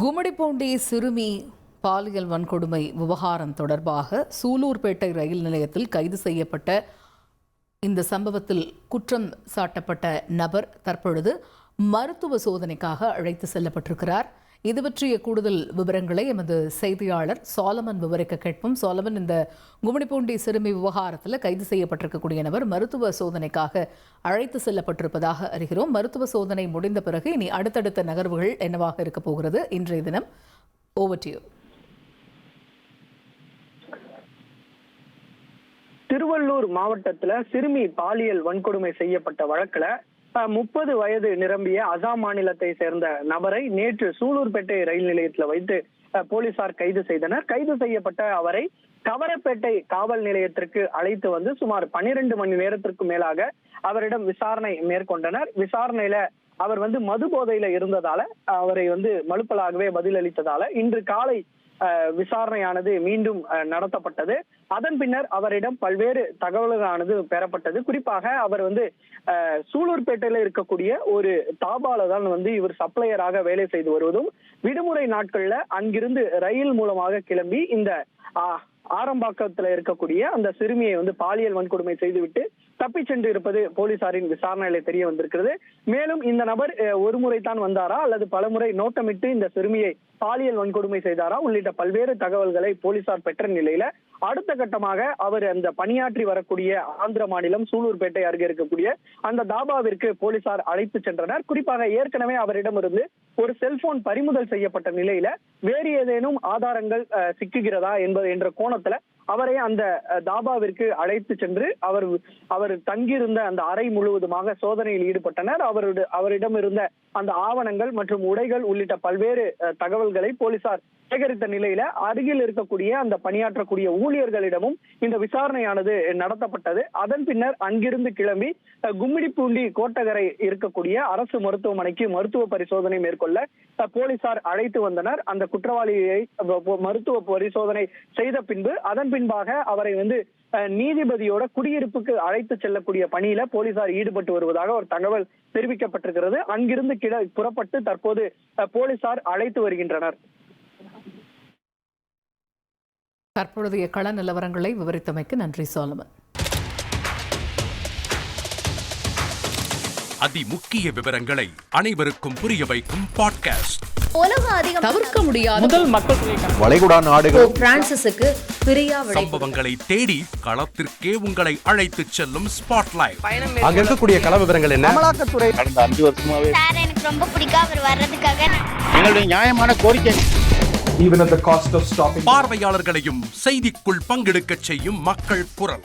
கும்மிடிப்பூண்டி சிறுமி பாலியல் வன்கொடுமை விவகாரம் தொடர்பாக சூலூர்பேட்டை ரயில் நிலையத்தில் கைது செய்யப்பட்ட இந்த சம்பவத்தில் குற்றம் சாட்டப்பட்ட நபர் தற்பொழுது மருத்துவ சோதனைக்காக அழைத்து செல்லப்பட்டிருக்கிறார். இது பற்றிய கூடுதல் விவரங்களை எமது செய்தியாளர் சோலமன் விவரிக்க கேட்போம். சோலமன் இந்த கும்மிடிப்பூண்டி சிறுமி விவகாரத்தில் கைது செய்யப்பட்டிருக்கக்கூடிய நபர் மருத்துவ சோதனைக்காக அழைத்து செல்லப்பட்டிருப்பதாக அறிகிறோம். மருத்துவ சோதனை முடிந்த பிறகு இனி அடுத்தடுத்த நகர்வுகள் என்னவாக இருக்க போகிறது? இன்றைய தினம் ஓவர் டு திருவள்ளூர் மாவட்டத்துல சிறுமி பாலியல் வன்கொடுமை செய்யப்பட்ட வழக்குல முப்பது வயது நிரம்பிய அசாம் மாநிலத்தை சேர்ந்த நபரை நேற்று சூலூர்பேட்டை ரயில் நிலையத்தில் வைத்து போலீசார் கைது செய்தனர். கைது செய்யப்பட்ட அவரை கவரப்பேட்டை காவல் நிலையத்திற்கு அழைத்து வந்து சுமார் பனிரெண்டு மணி நேரத்திற்கு மேலாக அவரிடம் விசாரணை மேற்கொண்டனர். விசாரணையில அவர் வந்து மது போதையில இருந்ததால அவரை வந்து மலுப்பலாகவே பதிலளித்ததால இன்று காலை விசாரணையானது மீண்டும் நடத்தப்பட்டது. அதன் பின்னர் அவரிடம் பல்வேறு தகவல்களானது பெறப்பட்டது. குறிப்பாக அவர் வந்து சூலூர்பேட்டையில இருக்கக்கூடிய ஒரு தாபால தான் வந்து இவர் சப்ளையராக வேலை செய்து வருவதும் விடுமுறை நாட்கள்ல அங்கிருந்து ரயில் மூலமாக கிளம்பி இந்த ஆரம்பாக்கத்துல இருக்கக்கூடிய அந்த சிறுமியை வந்து பாலியல் வன்கொடுமை செய்துவிட்டு தப்பிச் சென்று இருப்பது போலீசாரின் விசாரணையில தெரிய வந்திருக்கிறது. மேலும் இந்த நபர் ஒரு முறை தான் வந்தாரா? அல்லது பலமுறை நோட்டமிட்டு இந்த சிறுமியை பாலியல் வன்கொடுமை செய்தாரா? உள்ளிட்ட பல்வேறு தகவல்களை போலீசார் பெற்ற நிலையில அடுத்த கட்டமாக அவர் அந்த பணியாற்றி வரக்கூடிய ஆந்திர மாநிலம் சூலூர்பேட்டை அருகே இருக்கக்கூடிய அந்த தாபாவிற்கு போலீசார் அழைத்து சென்றனர். குறிப்பாக ஏற்கனவே அவரிடமிருந்து ஒரு செல்போன் பறிமுதல் செய்யப்பட்ட நிலையில வேறு ஏதேனும் ஆதாரங்கள் அஹ், சிக்குகிறதா என்பது என்ற கோணத்துல அவரை அந்த தாபாவிற்கு அழைத்து சென்று அவர் அவர் தங்கியிருந்த அந்த அறை முழுவதுமாக சோதனையில் ஈடுபட்டனர். அவருடைய அவரிடம் இருந்த அந்த ஆவணங்கள் மற்றும் உடைகள் உள்ளிட்ட பல்வேறு தகவல்களை போலீசார் சேகரித்த நிலையில அருகில் இருக்கக்கூடிய அந்த பணியாற்றக்கூடிய ஊழியர்களிடமும் இந்த விசாரணையானது நடத்தப்பட்டது. அதன் பின்னர் அங்கிருந்து கிளம்பி கும்மிடிப்பூண்டி கோட்டகரை இருக்கக்கூடிய அரசு மருத்துவமனைக்கு மருத்துவ பரிசோதனை மேற்கொள்ள போலீசார் அழைத்து வந்தனர். அந்த குற்றவாளியை மருத்துவ பரிசோதனை செய்த பின்பு அதன் பின்பாக அவரை வந்து நீதிபதியோட குடியிருப்புக்கு அழைத்து செல்லக்கூடிய பணியில போலீசார் ஈடுபட்டு வருவதாக ஒரு தகவல் தெரிவிக்கப்பட்டிருக்கிறது. அங்கிருந்து கிள புறப்பட்டு தற்போது போலீசார் அழைத்து வருகின்றனர். தற்பொழுதைய கள நிலவரங்களை விவரித்தமைக்கு நன்றி சாலமன் அதிமுக்கிய விவரங்களை அனைவருக்கும் புரிய வைக்கும் பாட்காஸ்ட். உலக அதிகம் தவிர்க்க முடியாத முதல் மக்கள் வளைகுடா நாடுகள். பிரான்சிஸுக்கு பிரியா சம்பவங்களை தேடி களத்திற்கே உங்களை அழைத்துச் செல்லும் ஸ்பாட்லைட். அங்க இருக்கக்கூடிய கள விவரங்கள் என்ன? அமலாக்கத்துறை கடந்த அஞ்சு வருஷமாவே. சார் எனக்கு ரொம்ப பிடிக்கும் அவர் வர்றதுக்காக எங்களுடைய நியாயமான கோரிக்கை. Even at the cost of stopping. பார்வையாளர்களையும் செய்திக்குள் பங்கெடுக்கச் செய்யும் மக்கள் குரல்.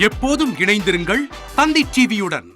எப்போதும் இணைந்திருங்கள் தந்தி டிவியுடன்.